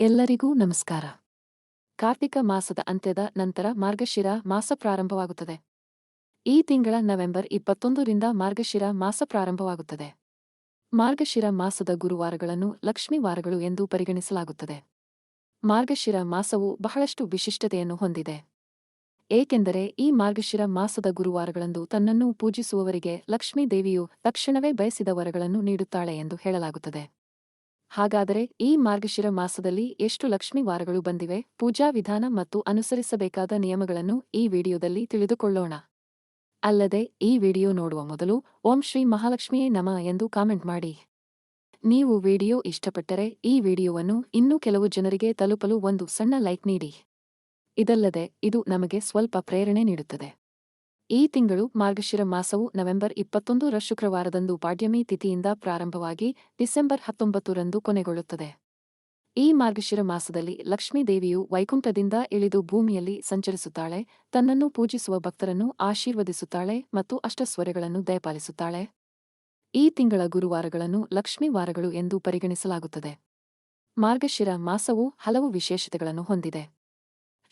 ಎಲ್ಲರಿಗೂ ನಮಸ್ಕಾರ. ಕಾರ್ತಿಕ ಮಾಸದ ಅಂತ್ಯದ ನಂತರ ಮಾರ್ಗಶಿರ ಮಾಸ ಪ್ರಾರಂಭವಾಗುತ್ತದೆ. ಈ ತಿಂಗಳ ನವೆಂಬರ್ ಇಪ್ಪತ್ತೊಂದರಿಂದ ಮಾರ್ಗಶಿರ ಮಾಸ ಪ್ರಾರಂಭವಾಗುತ್ತದೆ. ಮಾರ್ಗಶಿರ ಮಾಸದ ಗುರುವಾರಗಳನ್ನು ಲಕ್ಷ್ಮೀ ವಾರಗಳು ಎಂದು ಪರಿಗಣಿಸಲಾಗುತ್ತದೆ. ಮಾರ್ಗಶಿರ ಮಾಸವು ಬಹಳಷ್ಟು ವಿಶಿಷ್ಟತೆಯನ್ನು ಹೊಂದಿದೆ. ಏಕೆಂದರೆ ಈ ಮಾರ್ಗಶಿರ ಮಾಸದ ಗುರುವಾರಗಳಂದು ತನ್ನನ್ನು ಪೂಜಿಸುವವರಿಗೆ ಲಕ್ಷ್ಮೀ ದೇವಿಯು ತಕ್ಷಣವೇ ಬಯಸಿದ ವರಗಳನ್ನು ನೀಡುತ್ತಾಳೆ ಎಂದು ಹೇಳಲಾಗುತ್ತದೆ. ಹಾಗಾದರೆ ಈ ಮಾರ್ಗಶಿರ ಮಾಸದಲ್ಲಿ ಎಷ್ಟು ಲಕ್ಷ್ಮಿ ವಾರಗಳು ಬಂದಿವೆ? ಪೂಜಾ ವಿಧಾನ ಮತ್ತು ಅನುಸರಿಸಬೇಕಾದ ನಿಯಮಗಳನ್ನು ಈ ವಿಡಿಯೋದಲ್ಲಿ ತಿಳಿದುಕೊಳ್ಳೋಣ. ಅಲ್ಲದೆ, ಈ ವಿಡಿಯೋ ನೋಡುವ ಮೊದಲು ಓಂ ಶ್ರೀ ಮಹಾಲಕ್ಷ್ಮಿಯೇ ನಮ ಎಂದು ಕಾಮೆಂಟ್ ಮಾಡಿ. ನೀವು ವಿಡಿಯೋ ಇಷ್ಟಪಟ್ಟರೆ ಈ ವಿಡಿಯೋವನ್ನು ಇನ್ನೂ ಕೆಲವು ಜನರಿಗೆ ತಲುಪಲು ಒಂದು ಸಣ್ಣ ಲೈಕ್ ನೀಡಿ. ಇದಲ್ಲದೆ, ಇದು ನಮಗೆ ಸ್ವಲ್ಪ ಪ್ರೇರಣೆ ನೀಡುತ್ತದೆ. ಈ ತಿಂಗಳು ಮಾರ್ಗಶಿರ ಮಾಸವು ನವೆಂಬರ್ ಇಪ್ಪತ್ತೊಂದರ ಶುಕ್ರವಾರದಂದು ಪಾಡ್ಯಮಿ ತಿಥಿಯಿಂದ ಪ್ರಾರಂಭವಾಗಿ ಡಿಸೆಂಬರ್ ಹತ್ತೊಂಬತ್ತರಂದು ಕೊನೆಗೊಳ್ಳುತ್ತದೆ. ಈ ಮಾರ್ಗಶಿರ ಮಾಸದಲ್ಲಿ ಲಕ್ಷ್ಮೀ ದೇವಿಯು ವೈಕುಂಠದಿಂದ ಇಳಿದು ಭೂಮಿಯಲ್ಲಿ ಸಂಚರಿಸುತ್ತಾಳೆ, ತನ್ನನ್ನು ಪೂಜಿಸುವ ಭಕ್ತರನ್ನು ಆಶೀರ್ವದಿಸುತ್ತಾಳೆ ಮತ್ತು ಅಷ್ಟಸ್ವರಗಳನ್ನು ದಯಪಾಲಿಸುತ್ತಾಳೆ. ಈ ತಿಂಗಳ ಗುರುವಾರಗಳನ್ನು ಲಕ್ಷ್ಮೀ ವಾರಗಳು ಎಂದು ಪರಿಗಣಿಸಲಾಗುತ್ತದೆ. ಮಾರ್ಗಶಿರ ಮಾಸವು ಹಲವು ವಿಶೇಷತೆಗಳನ್ನು ಹೊಂದಿದೆ.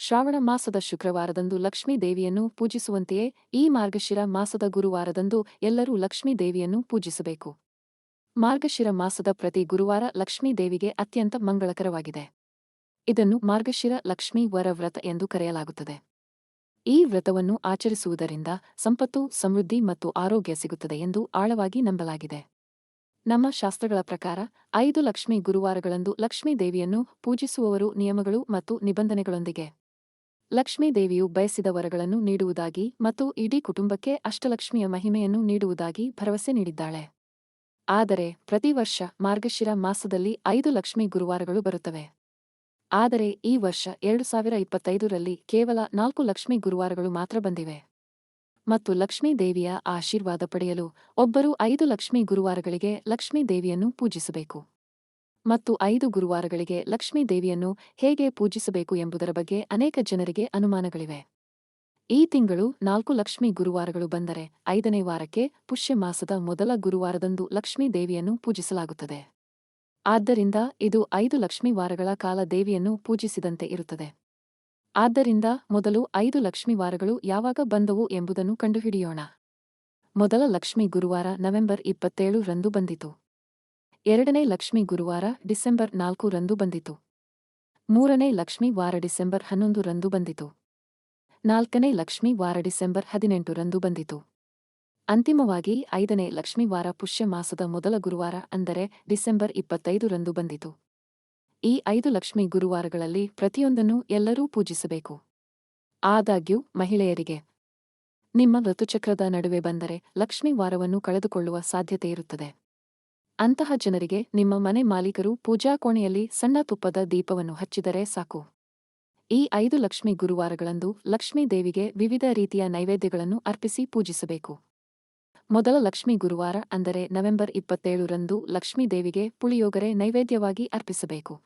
ಶ್ರಾವಣ ಮಾಸದ ಶುಕ್ರವಾರದಂದು ಲಕ್ಷ್ಮೀ ದೇವಿಯನ್ನು ಪೂಜಿಸುವಂತೆಯೇ ಈ ಮಾರ್ಗಶಿರ ಮಾಸದ ಗುರುವಾರದಂದು ಎಲ್ಲರೂ ಲಕ್ಷ್ಮೀ ದೇವಿಯನ್ನು ಪೂಜಿಸಬೇಕು. ಮಾರ್ಗಶಿರ ಮಾಸದ ಪ್ರತಿ ಗುರುವಾರ ಲಕ್ಷ್ಮೀ ದೇವಿಗೆ ಅತ್ಯಂತ ಮಂಗಳಕರವಾಗಿದೆ. ಇದನ್ನು ಮಾರ್ಗಶಿರ ಲಕ್ಷ್ಮೀ ವರ ವ್ರತ ಎಂದು ಕರೆಯಲಾಗುತ್ತದೆ. ಈ ವ್ರತವನ್ನು ಆಚರಿಸುವುದರಿಂದ ಸಂಪತ್ತು, ಸಮೃದ್ಧಿ ಮತ್ತು ಆರೋಗ್ಯ ಸಿಗುತ್ತದೆ ಎಂದು ಆಳವಾಗಿ ನಂಬಲಾಗಿದೆ. ನಮ್ಮ ಶಾಸ್ತ್ರಗಳ ಪ್ರಕಾರ ಐದು ಲಕ್ಷ್ಮೀ ಗುರುವಾರಗಳಂದು ಲಕ್ಷ್ಮೀ ದೇವಿಯನ್ನು ಪೂಜಿಸುವವರು ನಿಯಮಗಳು ಮತ್ತು ನಿಬಂಧನೆಗಳೊಂದಿಗೆ. ಲಕ್ಷ್ಮೀ ದೇವಿಯು ಬಯಸಿದ ವರಗಳನ್ನು ನೀಡುವುದಾಗಿ ಮತ್ತು ಇಡೀ ಕುಟುಂಬಕ್ಕೆ ಅಷ್ಟಲಕ್ಷ್ಮಿಯ ಮಹಿಮೆಯನ್ನು ನೀಡುವುದಾಗಿ ಭರವಸೆ ನೀಡಿದ್ದಾಳೆ. ಆದರೆ ಪ್ರತಿ ವರ್ಷ ಮಾರ್ಗಶಿರ ಮಾಸದಲ್ಲಿ ಐದು ಲಕ್ಷ್ಮಿ ಗುರುವಾರಗಳು ಬರುತ್ತವೆ. ಆದರೆ ಈ ವರ್ಷ ಎರಡು ಸಾವಿರ ಇಪ್ಪತ್ತೈದರಲ್ಲಿ ಕೇವಲ ನಾಲ್ಕು ಲಕ್ಷ್ಮಿ ಗುರುವಾರಗಳು ಮಾತ್ರ ಬಂದಿವೆ. ಮತ್ತು ಲಕ್ಷ್ಮೀ ದೇವಿಯ ಆಶೀರ್ವಾದ ಪಡೆಯಲು ಒಬ್ಬರು ಐದು ಲಕ್ಷ್ಮೀ ಗುರುವಾರಗಳಿಗೆ ಲಕ್ಷ್ಮೀ ದೇವಿಯನ್ನು ಪೂಜಿಸಬೇಕು. ಮತ್ತು ಐದು ಗುರುವಾರಗಳಿಗೆ ಲಕ್ಷ್ಮೀ ದೇವಿಯನ್ನು ಹೇಗೆ ಪೂಜಿಸಬೇಕು ಎಂಬುದರ ಬಗ್ಗೆ ಅನೇಕ ಜನರಿಗೆ ಅನುಮಾನಗಳಿವೆ. ಈ ತಿಂಗಳು ನಾಲ್ಕು ಲಕ್ಷ್ಮೀ ಗುರುವಾರಗಳು ಬಂದರೆ ಐದನೇ ವಾರಕ್ಕೆ ಪುಷ್ಯ ಮಾಸದ ಮೊದಲ ಗುರುವಾರದಂದು ಲಕ್ಷ್ಮೀ ದೇವಿಯನ್ನು ಪೂಜಿಸಲಾಗುತ್ತದೆ. ಆದ್ದರಿಂದ ಇದು ಐದು ಲಕ್ಷ್ಮೀ ವಾರಗಳ ಕಾಲ ದೇವಿಯನ್ನು ಪೂಜಿಸಿದಂತೆ ಇರುತ್ತದೆ. ಆದ್ದರಿಂದ ಮೊದಲು ಐದು ಲಕ್ಷ್ಮೀ ವಾರಗಳು ಯಾವಾಗ ಬಂದವು ಎಂಬುದನ್ನು ಕಂಡುಹಿಡಿಯೋಣ. ಮೊದಲ ಲಕ್ಷ್ಮೀ ಗುರುವಾರ ನವೆಂಬರ್ ಇಪ್ಪತ್ತೇಳು ರಂದು ಬಂದಿತು. ಎರಡನೇ ಲಕ್ಷ್ಮಿ ಗುರುವಾರ ಡಿಸೆಂಬರ್ ನಾಲ್ಕು ರಂದು ಬಂದಿತು. ಮೂರನೇ ಲಕ್ಷ್ಮಿ ವಾರ ಡಿಸೆಂಬರ್ ಹನ್ನೊಂದು ರಂದು ಬಂದಿತು. ನಾಲ್ಕನೇ ಲಕ್ಷ್ಮಿ ವಾರ ಡಿಸೆಂಬರ್ ಹದಿನೆಂಟು ರಂದು ಬಂದಿತು. ಅಂತಿಮವಾಗಿ ಐದನೇ ಲಕ್ಷ್ಮಿ ವಾರ ಪುಷ್ಯ ಮಾಸದ ಮೊದಲ ಗುರುವಾರ, ಅಂದರೆ ಡಿಸೆಂಬರ್ ಇಪ್ಪತ್ತೈದು ರಂದು ಬಂದಿತು. ಈ ಐದು ಲಕ್ಷ್ಮಿ ಗುರುವಾರಗಳಲ್ಲಿ ಪ್ರತಿಯೊಂದನ್ನು ಎಲ್ಲರೂ ಪೂಜಿಸಬೇಕು. ಆದಾಗ್ಯೂ, ಮಹಿಳೆಯರಿಗೆ ನಿಮ್ಮ ಋತುಚಕ್ರದ ನಡುವೆ ಬಂದರೆ ಲಕ್ಷ್ಮಿ ವಾರವನ್ನು ಕಳೆದುಕೊಳ್ಳುವ ಸಾಧ್ಯತೆಯಿರುತ್ತದೆ ಅಂತಹ ಜನರಿಗೆ ನಿಮ್ಮ ಮನೆ ಮಾಲೀಕರು ಪೂಜಾ ಕೋಣೆಯಲ್ಲಿ ಸಣ್ಣ ತುಪ್ಪದ ದೀಪವನ್ನು ಹಚ್ಚಿದರೆ ಸಾಕು. ಈ ಐದು ಲಕ್ಷ್ಮಿ ಗುರುವಾರಗಳಂದು ಲಕ್ಷ್ಮೀ ದೇವಿಗೆ ವಿವಿಧ ರೀತಿಯ ನೈವೇದ್ಯಗಳನ್ನು ಅರ್ಪಿಸಿ ಪೂಜಿಸಬೇಕು. ಮೊದಲ ಲಕ್ಷ್ಮೀ ಗುರುವಾರ ಅಂದರೆ ನವೆಂಬರ್ ಇಪ್ಪತ್ತೇಳರಂದು ಲಕ್ಷ್ಮೀ ದೇವಿಗೆ ಪುಳಿಯೋಗರೆ ನೈವೇದ್ಯವಾಗಿ ಅರ್ಪಿಸಬೇಕು.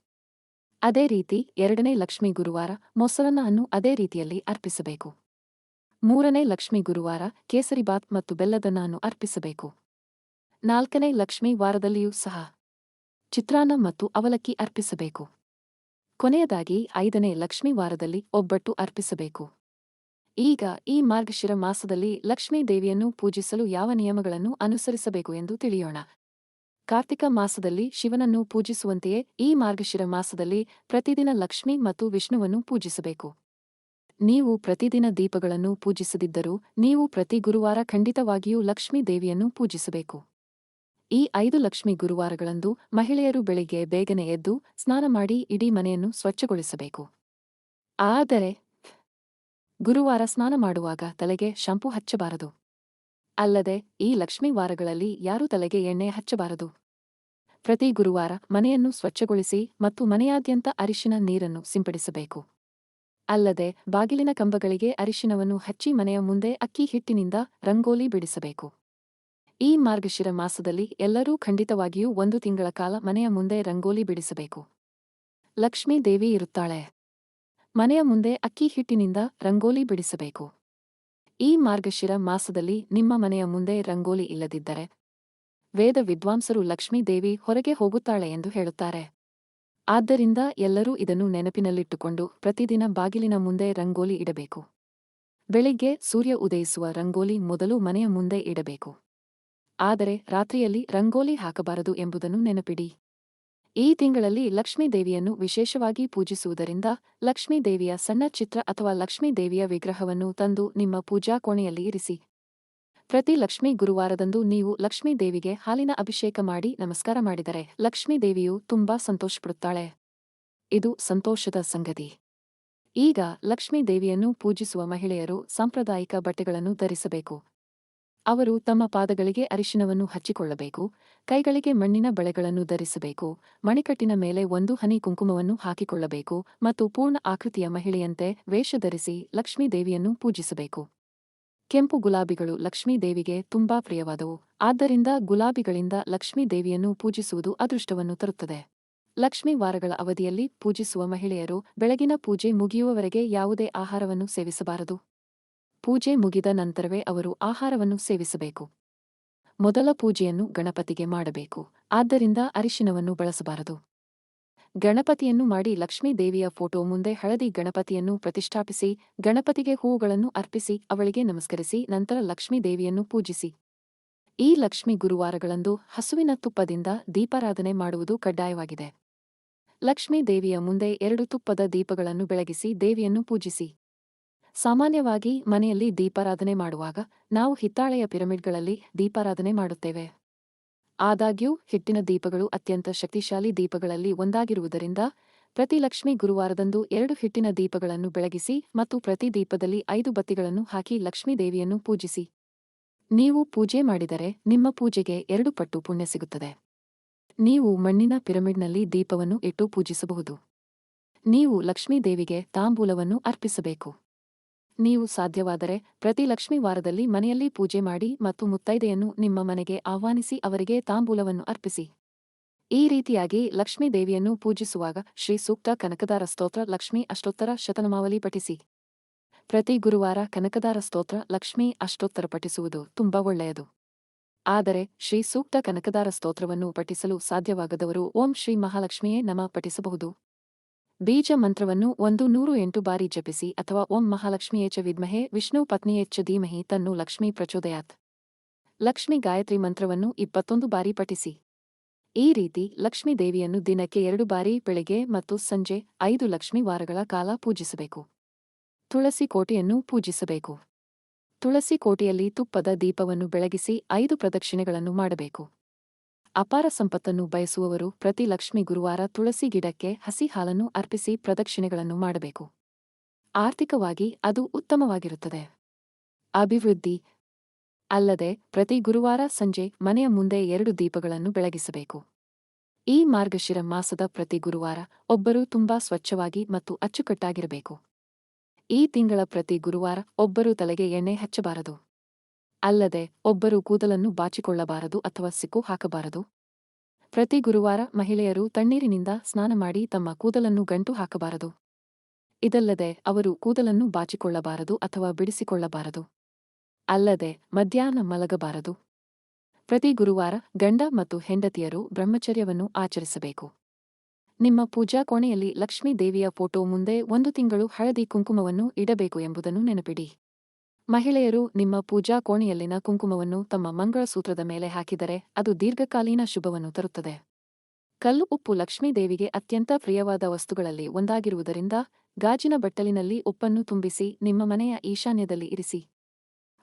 ಅದೇ ರೀತಿ ಎರಡನೇ ಲಕ್ಷ್ಮೀ ಗುರುವಾರ ಮೊಸರನ್ನ ಅನ್ನು ಅದೇ ರೀತಿಯಲ್ಲಿ ಅರ್ಪಿಸಬೇಕು. ಮೂರನೇ ಲಕ್ಷ್ಮೀ ಗುರುವಾರ ಕೇಸರಿಬಾತ್ ಮತ್ತು ಬೆಲ್ಲದನ್ನ ಅರ್ಪಿಸಬೇಕು. ನಾಲ್ಕನೇ ಲಕ್ಷ್ಮೀ ವಾರದಲ್ಲಿಯೂ ಸಹ ಚಿತ್ರಾನ್ನ ಮತ್ತು ಅವಲಕ್ಕಿ ಅರ್ಪಿಸಬೇಕು. ಕೊನೆಯದಾಗಿ ಐದನೇ ಲಕ್ಷ್ಮೀ ವಾರದಲ್ಲಿ ಒಬ್ಬಟ್ಟು ಅರ್ಪಿಸಬೇಕು. ಈಗ ಈ ಮಾರ್ಗಶಿರ ಮಾಸದಲ್ಲಿ ಲಕ್ಷ್ಮೀ ದೇವಿಯನ್ನು ಪೂಜಿಸಲು ಯಾವ ನಿಯಮಗಳನ್ನು ಅನುಸರಿಸಬೇಕು ಎಂದು ತಿಳಿಯೋಣ. ಕಾರ್ತಿಕ ಮಾಸದಲ್ಲಿ ಶಿವನನ್ನು ಪೂಜಿಸುವಂತೆಯೇ ಈ ಮಾರ್ಗಶಿರ ಮಾಸದಲ್ಲಿ ಪ್ರತಿದಿನ ಲಕ್ಷ್ಮೀ ಮತ್ತು ವಿಷ್ಣುವನ್ನು ಪೂಜಿಸಬೇಕು. ನೀವು ಪ್ರತಿದಿನ ದೀಪಗಳನ್ನು ಪೂಜಿಸದಿದ್ದರೂ ನೀವು ಪ್ರತಿ ಗುರುವಾರ ಖಂಡಿತವಾಗಿಯೂ ಲಕ್ಷ್ಮೀ ದೇವಿಯನ್ನು ಪೂಜಿಸಬೇಕು. ಈ ಐದು ಲಕ್ಷ್ಮಿ ಗುರುವಾರಗಳಂದು ಮಹಿಳೆಯರು ಬೆಳಿಗ್ಗೆ ಬೇಗನೆ ಎದ್ದು ಸ್ನಾನ ಮಾಡಿ ಇಡೀ ಮನೆಯನ್ನು ಸ್ವಚ್ಛಗೊಳಿಸಬೇಕು. ಆದರೆ ಗುರುವಾರ ಸ್ನಾನ ಮಾಡುವಾಗ ತಲೆಗೆ ಶಂಪು ಹಚ್ಚಬಾರದು. ಅಲ್ಲದೆ ಈ ಲಕ್ಷ್ಮಿ ವಾರಗಳಲ್ಲಿ ಯಾರೂ ತಲೆಗೆ ಎಣ್ಣೆ ಹಚ್ಚಬಾರದು. ಪ್ರತಿ ಗುರುವಾರ ಮನೆಯನ್ನು ಸ್ವಚ್ಛಗೊಳಿಸಿ ಮತ್ತು ಮನೆಯಾದ್ಯಂತ ಅರಿಶಿನ ನೀರನ್ನು ಸಿಂಪಡಿಸಬೇಕು. ಅಲ್ಲದೆ ಬಾಗಿಲಿನ ಕಂಬಗಳಿಗೆ ಅರಿಶಿನವನ್ನು ಹಚ್ಚಿ ಮನೆಯ ಮುಂದೆ ಅಕ್ಕಿ ಹಿಟ್ಟಿನಿಂದ ರಂಗೋಲಿ ಬಿಡಿಸಬೇಕು. ಈ ಮಾರ್ಗಶಿರ ಮಾಸದಲ್ಲಿ ಎಲ್ಲರೂ ಖಂಡಿತವಾಗಿಯೂ ಒಂದು ತಿಂಗಳ ಕಾಲ ಮನೆಯ ಮುಂದೆ ರಂಗೋಲಿ ಬಿಡಿಸಬೇಕು. ಲಕ್ಷ್ಮೀ ದೇವಿ ಇರುತ್ತಾಳೆ. ಮನೆಯ ಮುಂದೆ ಅಕ್ಕಿ ಹಿಟ್ಟಿನಿಂದ ರಂಗೋಲಿ ಬಿಡಿಸಬೇಕು. ಈ ಮಾರ್ಗಶಿರ ಮಾಸದಲ್ಲಿ ನಿಮ್ಮ ಮನೆಯ ಮುಂದೆ ರಂಗೋಲಿ ಇಲ್ಲದಿದ್ದರೆ ವೇದ ವಿದ್ವಾಂಸರು ಲಕ್ಷ್ಮೀ ದೇವಿ ಹೊರಗೆ ಹೋಗುತ್ತಾಳೆ ಎಂದು ಹೇಳುತ್ತಾರೆ. ಆದ್ದರಿಂದ ಎಲ್ಲರೂ ಇದನ್ನು ನೆನಪಿನಲ್ಲಿಟ್ಟುಕೊಂಡು ಪ್ರತಿದಿನ ಬಾಗಿಲಿನ ಮುಂದೆ ರಂಗೋಲಿ ಇಡಬೇಕು. ಬೆಳಿಗ್ಗೆ ಸೂರ್ಯ ಉದಯಿಸುವ ರಂಗೋಲಿ ಮೊದಲು ಮನೆಯ ಮುಂದೆ ಇಡಬೇಕು. ಆದರೆ ರಾತ್ರಿಯಲ್ಲಿ ರಂಗೋಲಿ ಹಾಕಬಾರದು ಎಂಬುದನ್ನು ನೆನಪಿಡಿ. ಈ ತಿಂಗಳಲ್ಲಿ ಲಕ್ಷ್ಮೀ ದೇವಿಯನ್ನು ವಿಶೇಷವಾಗಿ ಪೂಜಿಸುವುದರಿಂದ ಲಕ್ಷ್ಮೀ ದೇವಿಯ ಸಣ್ಣ ಚಿತ್ರ ಅಥವಾ ಲಕ್ಷ್ಮೀ ದೇವಿಯ ವಿಗ್ರಹವನ್ನು ತಂದು ನಿಮ್ಮ ಪೂಜಾ ಕೋಣೆಯಲ್ಲಿ ಇರಿಸಿ. ಪ್ರತಿ ಲಕ್ಷ್ಮೀ ಗುರುವಾರದಂದು ನೀವು ಲಕ್ಷ್ಮೀ ದೇವಿಗೆ ಹಾಲಿನ ಅಭಿಷೇಕ ಮಾಡಿ ನಮಸ್ಕಾರ ಮಾಡಿದರೆ ಲಕ್ಷ್ಮೀ ದೇವಿಯು ತುಂಬಾ ಸಂತೋಷಪಡುತ್ತಾಳೆ. ಇದು ಸಂತೋಷದ ಸಂಗತಿ. ಈಗ ಲಕ್ಷ್ಮೀ ದೇವಿಯನ್ನು ಪೂಜಿಸುವ ಮಹಿಳೆಯರು ಸಾಂಪ್ರದಾಯಿಕ ಬಟ್ಟೆಗಳನ್ನು ಧರಿಸಬೇಕು. ಅವರು ತಮ್ಮ ಪಾದಗಳಿಗೆ ಅರಿಶಿನವನ್ನು ಹಚ್ಚಿಕೊಳ್ಳಬೇಕು, ಕೈಗಳಿಗೆ ಮಣ್ಣಿನ ಬಳೆಗಳನ್ನು ಧರಿಸಬೇಕು, ಮಣಿಕಟ್ಟಿನ ಮೇಲೆ ಒಂದು ಹನಿ ಕುಂಕುಮವನ್ನು ಹಾಕಿಕೊಳ್ಳಬೇಕು ಮತ್ತು ಪೂರ್ಣ ಆಕೃತಿಯ ಮಹಿಳೆಯಂತೆ ವೇಷ ಧರಿಸಿ ಲಕ್ಷ್ಮೀ ದೇವಿಯನ್ನು ಪೂಜಿಸಬೇಕು. ಕೆಂಪು ಗುಲಾಬಿಗಳು ಲಕ್ಷ್ಮೀದೇವಿಗೆ ತುಂಬಾ ಪ್ರಿಯವಾದವು, ಆದ್ದರಿಂದ ಗುಲಾಬಿಗಳಿಂದ ಲಕ್ಷ್ಮೀ ದೇವಿಯನ್ನು ಪೂಜಿಸುವುದು ಅದೃಷ್ಟವನ್ನು ತರುತ್ತದೆ. ಲಕ್ಷ್ಮೀ ವಾರಗಳ ಅವಧಿಯಲ್ಲಿ ಪೂಜಿಸುವ ಮಹಿಳೆಯರು ಬೆಳಗಿನ ಪೂಜೆ ಮುಗಿಯುವವರೆಗೆ ಯಾವುದೇ ಆಹಾರವನ್ನು ಸೇವಿಸಬಾರದು. ಪೂಜೆ ಮುಗಿದ ನಂತರವೇ ಅವರು ಆಹಾರವನ್ನು ಸೇವಿಸಬೇಕು. ಮೊದಲ ಪೂಜೆಯನ್ನು ಗಣಪತಿಗೆ ಮಾಡಬೇಕು. ಆದ್ದರಿಂದ ಅರಿಶಿನವನ್ನು ಬಳಸಬಾರದು. ಗಣಪತಿಯನ್ನು ಮಾಡಿ ಲಕ್ಷ್ಮೀ ದೇವಿಯ ಫೋಟೋ ಮುಂದೆ ಹಳದಿ ಗಣಪತಿಯನ್ನು ಪ್ರತಿಷ್ಠಾಪಿಸಿ, ಗಣಪತಿಗೆ ಹೂವುಗಳನ್ನು ಅರ್ಪಿಸಿ, ಅವಳಿಗೆ ನಮಸ್ಕರಿಸಿ, ನಂತರ ಲಕ್ಷ್ಮೀ ದೇವಿಯನ್ನು ಪೂಜಿಸಿ. ಈ ಲಕ್ಷ್ಮಿ ಗುರುವಾರಗಳಂದು ಹಸುವಿನ ತುಪ್ಪದಿಂದ ದೀಪಾರಾಧನೆ ಮಾಡುವುದು ಕಡ್ಡಾಯವಾಗಿದೆ. ಲಕ್ಷ್ಮೀ ದೇವಿಯ ಮುಂದೆ ಎರಡು ತುಪ್ಪದ ದೀಪಗಳನ್ನು ಬೆಳಗಿಸಿ ದೇವಿಯನ್ನು ಪೂಜಿಸಿ. ಸಾಮಾನ್ಯವಾಗಿ ಮನೆಯಲ್ಲಿ ದೀಪಾರಾಧನೆ ಮಾಡುವಾಗ ನಾವು ಹಿತ್ತಾಳೆಯ ಪಿರಮಿಡ್ಗಳಲ್ಲಿ ದೀಪಾರಾಧನೆ ಮಾಡುತ್ತೇವೆ. ಆದಾಗ್ಯೂ, ಹಿಟ್ಟಿನ ದೀಪಗಳು ಅತ್ಯಂತ ಶಕ್ತಿಶಾಲಿ ದೀಪಗಳಲ್ಲಿ ಒಂದಾಗಿರುವುದರಿಂದ, ಪ್ರತಿ ಲಕ್ಷ್ಮಿ ಗುರುವಾರದಂದು ಎರಡು ಹಿಟ್ಟಿನ ದೀಪಗಳನ್ನು ಬೆಳಗಿಸಿ ಮತ್ತು ಪ್ರತಿ ದೀಪದಲ್ಲಿ ಐದು ಬತ್ತಿಗಳನ್ನು ಹಾಕಿ ಲಕ್ಷ್ಮೀ ದೇವಿಯನ್ನು ಪೂಜಿಸಿ. ನೀವು ಪೂಜೆ ಮಾಡಿದರೆ ನಿಮ್ಮ ಪೂಜೆಗೆ ಎರಡು ಪಟ್ಟು ಪುಣ್ಯ ಸಿಗುತ್ತದೆ. ನೀವು ಮಣ್ಣಿನ ಪಿರಮಿಡ್ನಲ್ಲಿ ದೀಪವನ್ನು ಇಟ್ಟು ಪೂಜಿಸಬಹುದು. ನೀವು ಲಕ್ಷ್ಮೀ ದೇವಿಗೆ ತಾಂಬೂಲವನ್ನು ಅರ್ಪಿಸಬೇಕು. ನೀವು ಸಾಧ್ಯವಾದರೆ ಪ್ರತಿ ಲಕ್ಷ್ಮಿ ವಾರದಲ್ಲಿ ಮನೆಯಲ್ಲಿ ಪೂಜೆ ಮಾಡಿ ಮತ್ತು ಮುತ್ತೈದೆಯನ್ನು ನಿಮ್ಮ ಮನೆಗೆ ಆಹ್ವಾನಿಸಿ ಅವರಿಗೆ ತಾಂಬೂಲವನ್ನು ಅರ್ಪಿಸಿ. ಈ ರೀತಿಯಾಗಿ ಲಕ್ಷ್ಮೀ ದೇವಿಯನ್ನು ಪೂಜಿಸುವಾಗ ಶ್ರೀ ಸೂಕ್ತ ಕನಕದಾರ ಸ್ತೋತ್ರ ಲಕ್ಷ್ಮೀ ಅಷ್ಟೋತ್ತರ ಶತನಮಾವಲಿ ಪಠಿಸಿ. ಪ್ರತಿ ಗುರುವಾರ ಕನಕದಾರ ಸ್ತೋತ್ರ ಲಕ್ಷ್ಮೀ ಅಷ್ಟೋತ್ತರ ಪಠಿಸುವುದು ತುಂಬಾ ಒಳ್ಳೆಯದು. ಆದರೆ ಶ್ರೀ ಸೂಕ್ತ ಕನಕದಾರ ಸ್ತೋತ್ರವನ್ನು ಪಠಿಸಲು ಸಾಧ್ಯವಾಗದವರು ಓಂ ಶ್ರೀ ಮಹಾಲಕ್ಷ್ಮಿಯೇ ನಮ ಪಠಿಸಬಹುದು. ಬೀಜ ಮಂತ್ರವನ್ನು ಒಂದು ನೂರು ಎಂಟು ಬಾರಿ ಜಪಿಸಿ ಅಥವಾ ಓಂ ಮಹಾಲಕ್ಷ್ಮಿಯೇ ಚ ವಿದ್ಮಹೆ, ವಿಷ್ಣು ಪತ್ನಿಯೇ ಚ ಧೀಮಹಿ ತನ್ನು ಲಕ್ಷ್ಮಿ ಪ್ರಚೋದಯಾತ್. ಲಕ್ಷ್ಮಿ ಗಾಯತ್ರಿ ಮಂತ್ರವನ್ನು ಇಪ್ಪತ್ತೊಂದು ಬಾರಿ ಪಠಿಸಿ. ಈ ರೀತಿ ಲಕ್ಷ್ಮೀ ದೇವಿಯನ್ನು ದಿನಕ್ಕೆ ಎರಡು ಬಾರಿ ಬೆಳಿಗ್ಗೆ ಮತ್ತು ಸಂಜೆ ಐದು ಲಕ್ಷ್ಮಿ ವಾರಗಳ ಕಾಲ ಪೂಜಿಸಬೇಕು. ತುಳಸಿ ಕೋಟೆಯನ್ನು ಪೂಜಿಸಬೇಕು. ತುಳಸಿ ಕೋಟೆಯಲ್ಲಿ ತುಪ್ಪದ ದೀಪವನ್ನು ಬೆಳಗಿಸಿ ಐದು ಪ್ರದಕ್ಷಿಣೆಗಳನ್ನು ಮಾಡಬೇಕು. ಅಪಾರ ಸಂಪತ್ತನ್ನು ಬಯಸುವವರು ಪ್ರತಿ ಲಕ್ಷ್ಮಿ ಗುರುವಾರ ತುಳಸಿ ಗಿಡಕ್ಕೆ ಹಸಿ ಹಾಲನ್ನು ಅರ್ಪಿಸಿ ಪ್ರದಕ್ಷಿಣೆಗಳನ್ನು ಮಾಡಬೇಕು. ಆರ್ಥಿಕವಾಗಿ ಅದು ಉತ್ತಮವಾಗಿರುತ್ತದೆ. ಅಭಿವೃದ್ಧಿ ಅಲ್ಲದೆ ಪ್ರತಿ ಗುರುವಾರ ಸಂಜೆ ಮನೆಯ ಮುಂದೆ ಎರಡು ದೀಪಗಳನ್ನು ಬೆಳಗಿಸಬೇಕು. ಈ ಮಾರ್ಗಶಿರ ಮಾಸದ ಪ್ರತಿ ಗುರುವಾರ ಒಬ್ಬರು ತುಂಬಾ ಸ್ವಚ್ಛವಾಗಿ ಮತ್ತು ಅಚ್ಚುಕಟ್ಟಾಗಿರಬೇಕು. ಈ ತಿಂಗಳ ಪ್ರತಿ ಗುರುವಾರ ಒಬ್ಬರು ತಲೆಗೆ ಎಣ್ಣೆ ಹಚ್ಚಬಾರದು. ಅಲ್ಲದೆ ಒಬ್ಬರು ಕೂದಲನ್ನು ಬಾಚಿಕೊಳ್ಳಬಾರದು ಅಥವಾ ಸಿಕ್ಕು ಹಾಕಬಾರದು. ಪ್ರತಿ ಗುರುವಾರ ಮಹಿಳೆಯರು ತಣ್ಣೀರಿನಿಂದ ಸ್ನಾನ ಮಾಡಿ ತಮ್ಮ ಕೂದಲನ್ನು ಗಂಟು ಹಾಕಬಾರದು. ಇದಲ್ಲದೆ ಅವರು ಕೂದಲನ್ನು ಬಾಚಿಕೊಳ್ಳಬಾರದು ಅಥವಾ ಬಿಡಿಸಿಕೊಳ್ಳಬಾರದು. ಅಲ್ಲದೆ ಮಧ್ಯಾಹ್ನ ಮಲಗಬಾರದು. ಪ್ರತಿ ಗುರುವಾರ ಗಂಡ ಮತ್ತು ಹೆಂಡತಿಯರು ಬ್ರಹ್ಮಚರ್ಯವನ್ನು ಆಚರಿಸಬೇಕು. ನಿಮ್ಮ ಪೂಜಾ ಕೋಣೆಯಲ್ಲಿ ಲಕ್ಷ್ಮೀ ದೇವಿಯ ಫೋಟೋ ಮುಂದೆ ಒಂದು ತಿಂಗಳು ಹಳದಿ ಕುಂಕುಮವನ್ನು ಇಡಬೇಕು ಎಂಬುದನ್ನು ನೆನಪಿಡಿ. ಮಹಿಳೆಯರು ನಿಮ್ಮ ಪೂಜಾ ಕೋಣೆಯಲ್ಲಿನ ಕುಂಕುಮವನ್ನು ತಮ್ಮ ಮಂಗಳಸೂತ್ರದ ಮೇಲೆ ಹಾಕಿದರೆ ಅದು ದೀರ್ಘಕಾಲೀನ ಶುಭವನ್ನು ತರುತ್ತದೆ. ಕಲ್ಲು ಉಪ್ಪು ಲಕ್ಷ್ಮೀದೇವಿಗೆ ಅತ್ಯಂತ ಪ್ರಿಯವಾದ ವಸ್ತುಗಳಲ್ಲಿ ಒಂದಾಗಿರುವುದರಿಂದ ಗಾಜಿನ ಬಟ್ಟಲಿನಲ್ಲಿ ಉಪ್ಪನ್ನು ತುಂಬಿಸಿ ನಿಮ್ಮ ಮನೆಯ ಈಶಾನ್ಯದಲ್ಲಿ ಇರಿಸಿ.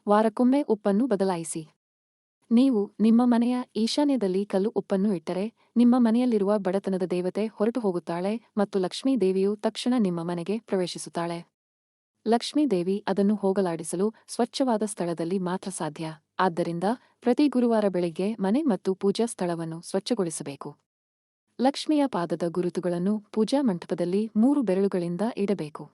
ವಾರಕ್ಕೊಮ್ಮೆ ಉಪ್ಪನ್ನು ಬದಲಾಯಿಸಿ. ನೀವು ನಿಮ್ಮ ಮನೆಯ ಈಶಾನ್ಯದಲ್ಲಿ ಕಲ್ಲು ಉಪ್ಪನ್ನು ಇಟ್ಟರೆ ನಿಮ್ಮ ಮನೆಯಲ್ಲಿರುವ ಬಡತನದ ದೇವತೆ ಹೊರಟು ಹೋಗುತ್ತಾಳೆ ಮತ್ತು ಲಕ್ಷ್ಮೀದೇವಿಯು ತಕ್ಷಣ ನಿಮ್ಮ ಮನೆಗೆ ಪ್ರವೇಶಿಸುತ್ತಾಳೆ. ಲಕ್ಷ್ಮೀ ದೇವಿ ಅದನ್ನು ಹೋಗಲಾಡಿಸಲು ಸ್ವಚ್ಛವಾದ ಸ್ಥಳದಲ್ಲಿ ಮಾತ್ರ ಸಾಧ್ಯ. ಆದ್ದರಿಂದ ಪ್ರತಿ ಗುರುವಾರ ಬೆಳಿಗ್ಗೆ ಮನೆ ಮತ್ತು ಪೂಜಾ ಸ್ಥಳವನ್ನು ಸ್ವಚ್ಛಗೊಳಿಸಬೇಕು. ಲಕ್ಷ್ಮಿಯ ಪಾದದ ಗುರುತುಗಳನ್ನು ಪೂಜಾ ಮಂಟಪದಲ್ಲಿ ಮೂರು ಬೆರಳುಗಳಿಂದ ಇಡಬೇಕು.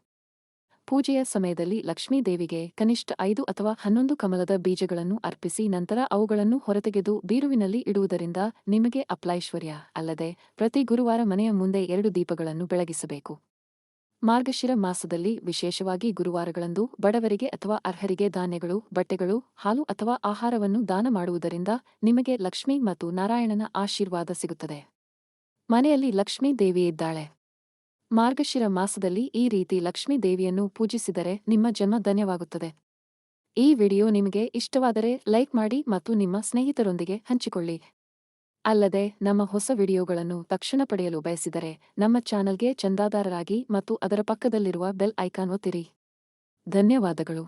ಪೂಜೆಯ ಸಮಯದಲ್ಲಿ ಲಕ್ಷ್ಮೀದೇವಿಗೆ ಕನಿಷ್ಠ ಐದು ಅಥವಾ ಹನ್ನೊಂದು ಕಮಲದ ಬೀಜಗಳನ್ನು ಅರ್ಪಿಸಿ ನಂತರ ಅವುಗಳನ್ನು ಹೊರತೆಗೆದು ಬೀರುವಿನಲ್ಲಿ ಇಡುವುದರಿಂದ ನಿಮಗೆ ಅಪ್ಲೈಶ್ವರ್ಯ ಅಲ್ಲದೆ ಪ್ರತಿ ಗುರುವಾರ ಮನೆಯ ಮುಂದೆ ಎರಡು ದೀಪಗಳನ್ನು ಬೆಳಗಿಸಬೇಕು. ಮಾರ್ಗಶಿರ ಮಾಸದಲ್ಲಿ ವಿಶೇಷವಾಗಿ ಗುರುವಾರಗಳಂದು ಬಡವರಿಗೆ ಅಥವಾ ಅರ್ಹರಿಗೆ ಧಾನ್ಯಗಳು, ಬಟ್ಟೆಗಳು, ಹಾಲು ಅಥವಾ ಆಹಾರವನ್ನು ದಾನ ಮಾಡುವುದರಿಂದ ನಿಮಗೆ ಲಕ್ಷ್ಮಿ ಮತ್ತು ನಾರಾಯಣನ ಆಶೀರ್ವಾದ ಸಿಗುತ್ತದೆ. ಮನೆಯಲ್ಲಿ ಲಕ್ಷ್ಮೀ ದೇವಿ ಇದ್ದಾಳೆ. ಮಾರ್ಗಶಿರ ಮಾಸದಲ್ಲಿ ಈ ರೀತಿ ಲಕ್ಷ್ಮೀ ದೇವಿಯನ್ನು ಪೂಜಿಸಿದರೆ ನಿಮ್ಮ ಜನ್ಮ ಧನ್ಯವಾಗುತ್ತದೆ. ಈ ವಿಡಿಯೋ ನಿಮಗೆ ಇಷ್ಟವಾದರೆ ಲೈಕ್ ಮಾಡಿ ಮತ್ತು ನಿಮ್ಮ ಸ್ನೇಹಿತರೊಂದಿಗೆ ಹಂಚಿಕೊಳ್ಳಿ. ಅಲ್ಲದೆ, ನಮ್ಮ ಹೊಸ ವಿಡಿಯೋಗಳನ್ನು ತಕ್ಷಣ ಪಡೆಯಲು ಬಯಸಿದರೆ, ನಮ್ಮ ಚಾನಲ್ಗೆ ಚಂದಾದಾರರಾಗಿ ಮತ್ತು ಅದರ ಪಕ್ಕದಲ್ಲಿರುವ ಬೆಲ್ ಐಕಾನ್ ಒತ್ತಿರಿ. ಧನ್ಯವಾದಗಳು.